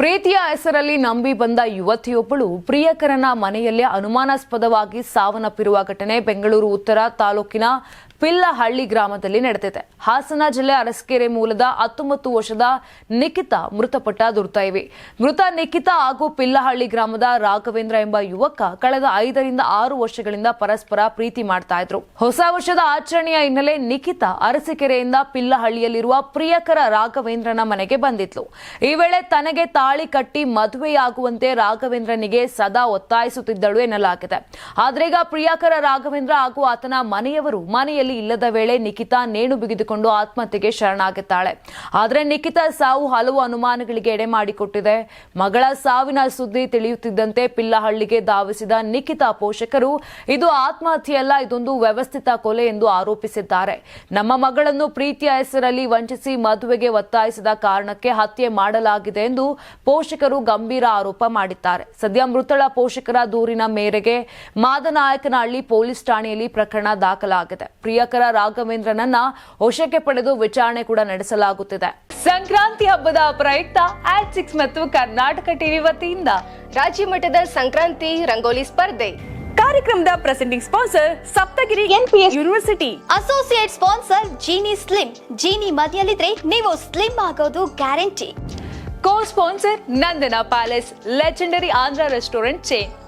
ಪ್ರೀತಿಯ ಹೆಸರಲ್ಲಿ ನಂಬಿ ಬಂದ ಯುವತಿಯೊಬ್ಬಳು ಪ್ರಿಯಕರನ ಮನೆಯಲ್ಲೇ ಅನುಮಾನಾಸ್ಪದವಾಗಿ ಸಾವನ್ನಪ್ಪಿರುವ ಘಟನೆ ಬೆಂಗಳೂರು ಉತ್ತರ ತಾಲೂಕಿನ ಪಿಲ್ಲಹಳ್ಳಿ ಗ್ರಾಮದಲ್ಲಿ ನಡೆದಿದೆ. ಹಾಸನ ಜಿಲ್ಲೆ ಅರಸಕೆರೆ ಮೂಲದ ಹತ್ತೊಂಬತ್ತು ವರ್ಷದ ನಿಖಿತಾ ಮೃತಪಟ್ಟ ದುರ್ತೈವಿ ಮೃತ ನಿಖಿತ ಹಾಗೂ ಪಿಲ್ಲಹಳ್ಳಿ ಗ್ರಾಮದ ರಾಘವೇಂದ್ರ ಎಂಬ ಯುವಕ ಕಳೆದ ಐದರಿಂದ ಆರು ವರ್ಷಗಳಿಂದ ಪರಸ್ಪರ ಪ್ರೀತಿ ಮಾಡ್ತಾ ಇದ್ರು. ಹೊಸ ವರ್ಷದ ಆಚರಣೆಯ ಹಿನ್ನೆಲೆ ನಿಖಿತ ಅರಸಕೆರೆಯಿಂದ ಪಿಲ್ಲಹಳ್ಳಿಯಲ್ಲಿರುವ ಪ್ರಿಯಕರ ರಾಘವೇಂದ್ರನ ಮನೆಗೆ ಬಂದಿದ್ಲು. ಈ ವೇಳೆ ತನಗೆ ತಾಳಿ ಕಟ್ಟಿ ಮದುವೆಯಾಗುವಂತೆ ರಾಘವೇಂದ್ರನಿಗೆ ಸದಾ ಒತ್ತಾಯಿಸುತ್ತಿದ್ದಳು ಎನ್ನಲಾಗಿದೆ. ಆದ್ರೆ ಪ್ರಿಯಕರ ರಾಘವೇಂದ್ರ ಹಾಗೂ ಆತನ ಮನೆಯವರು ಮನೆಯಲ್ಲಿ ಇಲ್ಲದ ವೇಳೆ ನಿಖಿತಾ ನೇಣು ಬಿಗಿದುಕೊಂಡು ಆತ್ಮಹತ್ಯೆಗೆ ಶರಣಾಗುತ್ತಾಳೆ. ಆದರೆ ನಿಖಿತಾ ಸಾವು ಹಲವು ಅನುಮಾನಗಳಿಗೆ ಎಡೆ ಮಾಡಿಕೊಟ್ಟಿದೆ. ಮಗಳ ಸಾವಿನ ಸುದ್ದಿ ತಿಳಿಯುತ್ತಿದ್ದಂತೆ ಪಿಲ್ಲಹಳ್ಳಿಗೆ ಧಾವಿಸಿದ ನಿಖಿತಾ ಪೋಷಕರು, ಇದು ಆತ್ಮಹತ್ಯೆಯಲ್ಲ, ಇದೊಂದು ವ್ಯವಸ್ಥಿತ ಕೊಲೆ ಎಂದು ಆರೋಪಿಸಿದ್ದಾರೆ. ನಮ್ಮ ಮಗಳನ್ನು ಪ್ರೀತಿಯ ಹೆಸರಲ್ಲಿ ವಂಚಿಸಿ ಮದುವೆಗೆ ಒತ್ತಾಯಿಸಿದ ಕಾರಣಕ್ಕೆ ಹತ್ಯೆ ಮಾಡಲಾಗಿದೆ ಎಂದು ಪೋಷಕರು ಗಂಭೀರ ಆರೋಪ ಮಾಡಿದ್ದಾರೆ. ಸದ್ಯ ಮೃತಳ ಪೋಷಕರ ದೂರಿನ ಮೇರೆಗೆ ಮಾದನಾಯಕನಹಳ್ಳಿ ಪೊಲೀಸ್ ಠಾಣೆಯಲ್ಲಿ ಪ್ರಕರಣ ದಾಖಲಾಗಿದೆ. ಪ್ರಿಯಕರ ರಾಘವೇಂದ್ರನನ್ನ ವಶಕ್ಕೆ ಪಡೆದು ವಿಚಾರಣೆ ಕೂಡ ನಡೆಸಲಾಗುತ್ತಿದೆ. ಸಂಕ್ರಾಂತಿ ಹಬ್ಬದ ಪ್ರಯುಕ್ತ ಆಟ್ ಸಿಕ್ಸ್ ಮತ್ತು ಕರ್ನಾಟಕ ಟಿವಿ ವತಿಯಿಂದ ರಾಜ್ಯ ಮಟ್ಟದ ಸಂಕ್ರಾಂತಿ ರಂಗೋಲಿ ಸ್ಪರ್ಧೆ. ಕಾರ್ಯಕ್ರಮದ presenting sponsor Saptagiri NPS university associate sponsor Jeeni slim Jeeni ಮನೆಯಲ್ಲಿದ್ರೆ ನೀವು ಸ್ಲಿಮ್ ಆಗೋದು guarantee co sponsor Nandana palace legendary Andhra restaurant chain